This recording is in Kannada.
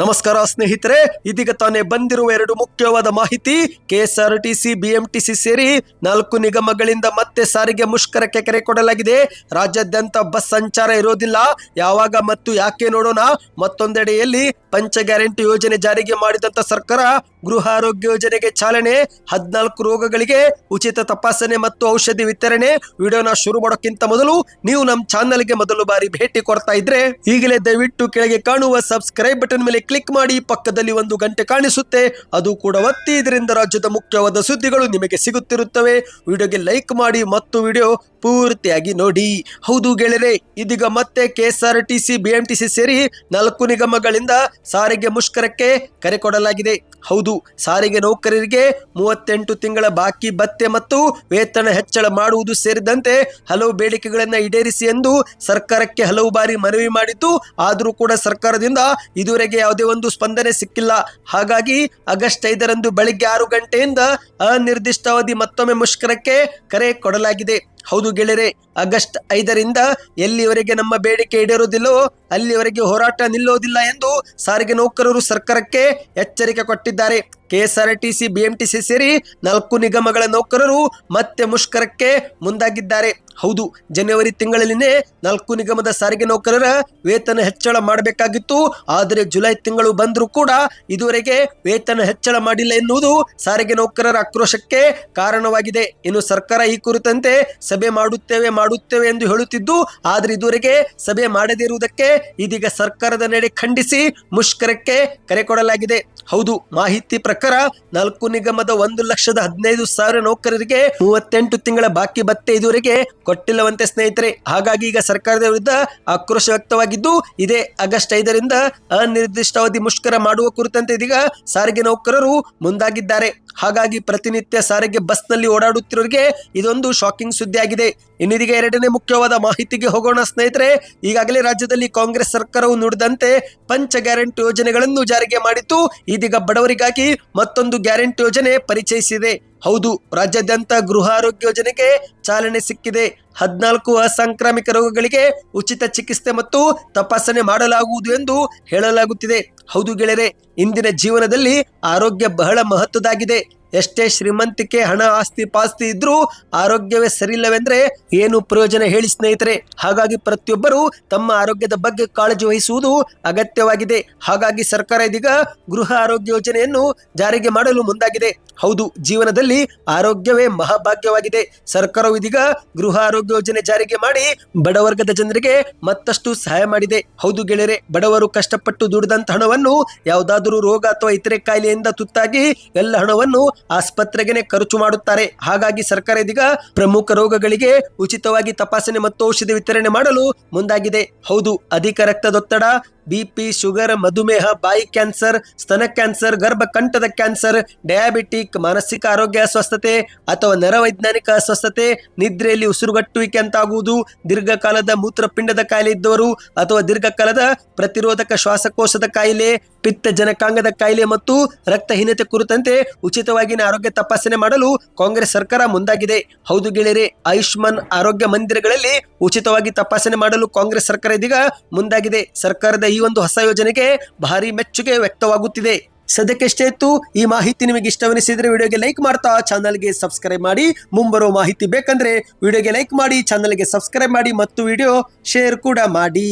ನಮಸ್ಕಾರ ಸ್ನೇಹಿತರೆ, ಇದೀಗ ತಾನೇ ಬಂದಿರುವ ಎರಡು ಮುಖ್ಯವಾದ ಮಾಹಿತಿ. ಕೆಎಸ್ಆರ್ಟಿಸಿ, ಬಿಎಂಟಿಸಿ ಸೇರಿ ನಾಲ್ಕು ನಿಗಮಗಳಿಂದ ಮತ್ತೆ ಸಾರಿಗೆ ಮುಷ್ಕರಕ್ಕೆ ಕರೆ ಕೊಡಲಾಗಿದೆ. ರಾಜ್ಯಾದ್ಯಂತ ಬಸ್ ಸಂಚಾರ ಇರೋದಿಲ್ಲ. ಯಾವಾಗ ಮತ್ತು ಯಾಕೆ ನೋಡೋಣ. ಮತ್ತೊಂದೆಡೆಯಲ್ಲಿ ಪಂಚ ಗ್ಯಾರಂಟಿ ಯೋಜನೆ ಜಾರಿಗೆ ಮಾಡಿದಂತ ಸರ್ಕಾರ ಗೃಹ ಆರೋಗ್ಯ ಯೋಜನೆಗೆ ಚಾಲನೆ. ಹದಿನಾಲ್ಕು ರೋಗಗಳಿಗೆ ಉಚಿತ ತಪಾಸಣೆ ಮತ್ತು ಔಷಧಿ ವಿತರಣೆ. ವಿಡಿಯೋನ ಶುರು ಮಾಡೋಕ್ಕಿಂತ ಮೊದಲು ನೀವು ನಮ್ಮ ಚಾನಲ್ಗೆ ಮೊದಲು ಬಾರಿ ಭೇಟಿ ಕೊಡ್ತಾ ಇದ್ರೆ ಈಗಲೇ ದಯವಿಟ್ಟು ಕೆಳಗೆ ಕಾಣುವ ಸಬ್ಸ್ಕ್ರೈಬ್ ಬಟನ್ ಮೇಲೆ ಕ್ಲಿಕ್ ಮಾಡಿ ಪಕ್ಕದಲ್ಲಿ ಒಂದು ಗಂಟೆ ಕಾಣಿಸುತ್ತೆ. ಅದು ಕೂಡ ಒತ್ತಿ, ಇದರಿಂದ ರಾಜ್ಯದ ಮುಖ್ಯವಾದ ಸುದ್ದಿಗಳು ನಿಮಗೆ ಸಿಗುತ್ತಿರುತ್ತವೆ. ವಿಡಿಯೋಗೆ ಲೈಕ್ ಮಾಡಿ ಮತ್ತು ವಿಡಿಯೋ ಪೂರ್ತಿಯಾಗಿ ನೋಡಿ. ಹೌದು ಗೆಳೆಯರೆ, ಇದೀಗ ಮತ್ತೆ ಕೆಎಸ್ಆರ್ಟಿಸಿ, ಬಿಎಂಟಿಸಿ ಸೇರಿ ನಾಲ್ಕು ನಿಗಮಗಳಿಂದ ಸಾರಿಗೆ ಮುಷ್ಕರಕ್ಕೆ ಕರೆ ಕೊಡಲಾಗಿದೆ. ಹೌದು, ಸಾರಿಗೆ ನೌಕರರಿಗೆ ಮೂವತ್ತೆಂಟು ತಿಂಗಳ ಬಾಕಿ ಭತ್ತೆ ಮತ್ತು ವೇತನ ಹೆಚ್ಚಳ ಮಾಡುವುದು ಸೇರಿದಂತೆ ಹಲವು ಬೇಡಿಕೆಗಳನ್ನು ಈಡೇರಿಸಿ ಎಂದು ಸರ್ಕಾರಕ್ಕೆ ಹಲವು ಬಾರಿ ಮನವಿ ಮಾಡಿದ್ದು, ಆದರೂ ಕೂಡ ಸರ್ಕಾರದಿಂದ ಇದುವರೆಗೆ ಯಾವುದೇ ಒಂದು ಸ್ಪಂದನೆ ಸಿಕ್ಕಿಲ್ಲ. ಹಾಗಾಗಿ ಆಗಸ್ಟ್ ಐದರಂದು ಬೆಳಿಗ್ಗೆ ಆರು ಗಂಟೆಯಿಂದ ಅನಿರ್ದಿಷ್ಟಾವಧಿ ಮತ್ತೊಮ್ಮೆ ಮುಷ್ಕರಕ್ಕೆ ಕರೆ ಕೊಡಲಾಗಿದೆ. ಹೌದು ಗೆಳೆಯರೆ ಆಗಸ್ಟ್ ಐದರಿಂದ ಎಲ್ಲಿವರೆಗೆ ನಮ್ಮ ಬೇಡಿಕೆ ಈಡೇರುವುದಿಲ್ಲವೋ ಅಲ್ಲಿವರೆಗೆ ಹೋರಾಟ ನಿಲ್ಲೋದಿಲ್ಲ ಎಂದು ಸಾರಿಗೆ ನೌಕರರು ಸರ್ಕಾರಕ್ಕೆ ಎಚ್ಚರಿಕೆ ಕೊಟ್ಟಿದ್ದಾರೆ. ಕೆಎಸ್ಆರ್ಟಿಸಿ, ಬಿಎಂಟಿಸಿ ಸೇರಿ ನಾಲ್ಕು ನಿಗಮಗಳ ನೌಕರರು ಮತ್ತೆ ಮುಷ್ಕರಕ್ಕೆ ಮುಂದಾಗಿದ್ದಾರೆ. ಹೌದು, ಜನವರಿ ತಿಂಗಳಲ್ಲಿನೇ ನಾಲ್ಕು ನಿಗಮದ ಸಾರಿಗೆ ನೌಕರರ ವೇತನ ಹೆಚ್ಚಳ ಮಾಡಬೇಕಾಗಿತ್ತು. ಆದರೆ ಜುಲೈ ತಿಂಗಳು ಬಂದರೂ ಕೂಡ ಇದುವರೆಗೆ ವೇತನ ಹೆಚ್ಚಳ ಮಾಡಿಲ್ಲ ಎನ್ನುವುದು ಸಾರಿಗೆ ನೌಕರರ ಆಕ್ರೋಶಕ್ಕೆ ಕಾರಣವಾಗಿದೆ. ಇನ್ನು ಸರ್ಕಾರ ಈ ಕುರಿತಂತೆ ಸಭೆ ಮಾಡುತ್ತೇವೆ ಮಾಡುತ್ತೇವೆ ಎಂದು ಹೇಳುತ್ತಿದ್ದು, ಆದರೆ ಇದುವರೆಗೆ ಸಭೆ ಮಾಡದೇ ಇರುವುದಕ್ಕೆ ಇದೀಗ ಸರ್ಕಾರದ ನಡೆ ಖಂಡಿಸಿ ಮುಷ್ಕರಕ್ಕೆ ಕರೆ ಕೊಡಲಾಗಿದೆ. ಹೌದು, ಮಾಹಿತಿ ಪ್ರಕಾರ ನಾಲ್ಕು ನಿಗಮದ ಒಂದು ಲಕ್ಷದ ಹದಿನೈದು ಸಾವಿರ ನೌಕರರಿಗೆ ಮೂವತ್ತೆಂಟು ತಿಂಗಳ ಬಾಕಿ ಭತ್ತೆ ಇದುವರೆಗೆ ಕೊಟ್ಟಿಲ್ಲವಂತೆ ಸ್ನೇಹಿತರೆ. ಹಾಗಾಗಿ ಈಗ ಸರ್ಕಾರದ ವಿರುದ್ಧ ಆಕ್ರೋಶ ವ್ಯಕ್ತವಾಗಿದ್ದು, ಇದೇ ಆಗಸ್ಟ್ ಐದರಿಂದ ಅನಿರ್ದಿಷ್ಟಾವಧಿ ಮುಷ್ಕರ ಮಾಡುವ ಕುರಿತಂತೆ ಇದೀಗ ಸಾರಿಗೆ ನೌಕರರು ಮುಂದಾಗಿದ್ದಾರೆ. ಹಾಗಾಗಿ ಪ್ರತಿನಿತ್ಯ ಸಾರಿಗೆ ಬಸ್ನಲ್ಲಿ ಓಡಾಡುತ್ತಿರೋರಿಗೆ ಇದೊಂದು ಶಾಕಿಂಗ್ ಸುದ್ದಿ ಆಗಿದೆ ಇನ್ನಿದೀಗ ಎರಡನೇ ಮುಖ್ಯವಾದ ಮಾಹಿತಿಗೆ ಹೋಗೋಣ ಸ್ನೇಹಿತರೆ. ಈಗಾಗಲೇ ರಾಜ್ಯದಲ್ಲಿ ಕಾಂಗ್ರೆಸ್ ಸರ್ಕಾರವು ನುಡಿದಂತೆ ಪಂಚ ಗ್ಯಾರಂಟಿ ಯೋಜನೆಗಳನ್ನು ಜಾರಿಗೆ ಮಾಡಿದ್ದು ಇದೀಗ ಬಡವರಿಗಾಗಿ ಮತ್ತೊಂದು ಗ್ಯಾರಂಟಿ ಯೋಜನೆ ಪರಿಚಯಿಸಿದೆ. ಹೌದು, ರಾಜ್ಯಾದ್ಯಂತ ಗೃಹ ಆರೋಗ್ಯ ಯೋಜನೆಗೆ ಚಾಲನೆ ಸಿಕ್ಕಿದೆ. ಹದಿನಾಲ್ಕು ಅಸಾಂಕ್ರಾಮಿಕ ರೋಗಗಳಿಗೆ ಉಚಿತ ಚಿಕಿತ್ಸೆ ಮತ್ತು ತಪಾಸಣೆ ಮಾಡಲಾಗುವುದು ಎಂದು ಹೇಳಲಾಗುತ್ತಿದೆ. ಹೌದು ಗೆಳೆಯರೆ, ಇಂದಿನ ಜೀವನದಲ್ಲಿ ಆರೋಗ್ಯ ಬಹಳ ಮಹತ್ವದಾಗಿದೆ ಎಷ್ಟೇ ಶ್ರೀಮಂತಿಕೆ, ಹಣ, ಆಸ್ತಿ, ಪಾಸ್ತಿ ಇದ್ರೂ ಆರೋಗ್ಯವೇ ಸರಿಯಿಲ್ಲವೆಂದ್ರೆ ಏನು ಪ್ರಯೋಜನ ಹೇಳಿ ಸ್ನೇಹಿತರೆ. ಹಾಗಾಗಿ ಪ್ರತಿಯೊಬ್ಬರು ತಮ್ಮ ಆರೋಗ್ಯದ ಬಗ್ಗೆ ಕಾಳಜಿ ವಹಿಸುವುದು ಅಗತ್ಯವಾಗಿದೆ. ಹಾಗಾಗಿ ಸರ್ಕಾರ ಇದೀಗ ಗೃಹ ಆರೋಗ್ಯ ಯೋಜನೆಯನ್ನು ಜಾರಿಗೆ ಮಾಡಲು ಮುಂದಾಗಿದೆ. ಹೌದು, ಜೀವನದಲ್ಲಿ ಆರೋಗ್ಯವೇ ಮಹಾಭಾಗ್ಯವಾಗಿದೆ. ಸರ್ಕಾರವು ಇದೀಗ ಗೃಹ ಆರೋಗ್ಯ ಯೋಜನೆ ಜಾರಿಗೆ ಮಾಡಿ ಬಡವರ್ಗದ ಜನರಿಗೆ ಮತ್ತಷ್ಟು ಸಹಾಯ ಮಾಡಿದೆ. ಹೌದು ಗೆಳೆಯರೆ, ಬಡವರು ಕಷ್ಟಪಟ್ಟು ದುಡಿದಂತ ಹಣವನ್ನು ಯಾವುದಾದರೂ ರೋಗ ಅಥವಾ ಇತರೆ ಕಾಯಿಲೆಯಿಂದ ತುತ್ತಾಗಿ ಎಲ್ಲ ಹಣವನ್ನು ಆಸ್ಪತ್ರೆಗೆ ಖರ್ಚು ಮಾಡುತ್ತಾರೆ. ಹಾಗಾಗಿ ಸರ್ಕಾರ ಇದೀಗ ಪ್ರಮುಖ ರೋಗಗಳಿಗೆ ಉಚಿತವಾಗಿ ತಪಾಸಣೆ ಮತ್ತು ಔಷಧಿ ವಿತರಣೆ ಮಾಡಲು ಮುಂದಾಗಿದೆ. ಹೌದು, ಅಧಿಕ ರಕ್ತದೊತ್ತಡ ಬಿಪಿ ಶುಗರ್, ಮಧುಮೇಹ, ಬಾಯಿ ಕ್ಯಾನ್ಸರ್, ಸ್ತನ ಕ್ಯಾನ್ಸರ್, ಗರ್ಭಕಂಠದ ಕ್ಯಾನ್ಸರ್, ಡಯಾಬಿಟಿಕ್, ಮಾನಸಿಕ ಆರೋಗ್ಯ ಅಸ್ವಸ್ಥತೆ ಅಥವಾ ನರವೈಜ್ಞಾನಿಕ ಅಸ್ವಸ್ಥತೆ, ನಿದ್ರೆಯಲ್ಲಿ ಉಸಿರುಗಟ್ಟುವಿಕೆ ಅಂತಾಗುವುದು, ದೀರ್ಘಕಾಲದ ಮೂತ್ರಪಿಂಡದ ಕಾಯಿಲೆ ಇದ್ದವರು ಅಥವಾ ದೀರ್ಘಕಾಲದ ಪ್ರತಿರೋಧಕ ಶ್ವಾಸಕೋಶದ ಕಾಯಿಲೆ, ಪಿತ್ತ ಜನಕಾಂಗದ ಕಾಯಿಲೆ ಮತ್ತು ರಕ್ತಹೀನತೆ ಕುರಿತಂತೆ ಉಚಿತವಾಗಿ ಆರೋಗ್ಯ ತಪಾಸಣೆ ಮಾಡಲು ಕಾಂಗ್ರೆಸ್ ಸರ್ಕಾರ ಮುಂದಾಗಿದೆ. ಹೌದು ಗೆಳೆಯರೆ, ಆಯುಷ್ಮಾನ್ ಆರೋಗ್ಯ ಮಂದಿರಗಳಲ್ಲಿ ಉಚಿತವಾಗಿ ತಪಾಸಣೆ ಮಾಡಲು ಕಾಂಗ್ರೆಸ್ ಸರ್ಕಾರ ಇದೀಗ ಮುಂದಾಗಿದೆ. ಸರ್ಕಾರದ ಈ ಒಂದು ಹೊಸ ಯೋಜನೆಗೆ ಭಾರಿ ಮೆಚ್ಚುಗೆ ವ್ಯಕ್ತವಾಗುತ್ತಿದೆ. ಸದ್ಯಕ್ಕೆ ಇತ್ತು. ಈ ಮಾಹಿತಿ ನಿಮಗೆ ಇಷ್ಟವೆನಿಸಿದ್ರೆ ವಿಡಿಯೋಗೆ ಲೈಕ್ ಮಾಡ್ತಾ ಚಾನಲ್ಗೆ ಸಬ್ಸ್ಕ್ರೈಬ್ ಮಾಡಿ. ಮುಂಬರೋ ಮಾಹಿತಿ ಬೇಕಂದ್ರೆ ವಿಡಿಯೋಗೆ ಲೈಕ್ ಮಾಡಿ, ಚಾನಲ್ಗೆ ಸಬ್ಸ್ಕ್ರೈಬ್ ಮಾಡಿ ಮತ್ತು ವಿಡಿಯೋ ಶೇರ್ ಕೂಡ ಮಾಡಿ.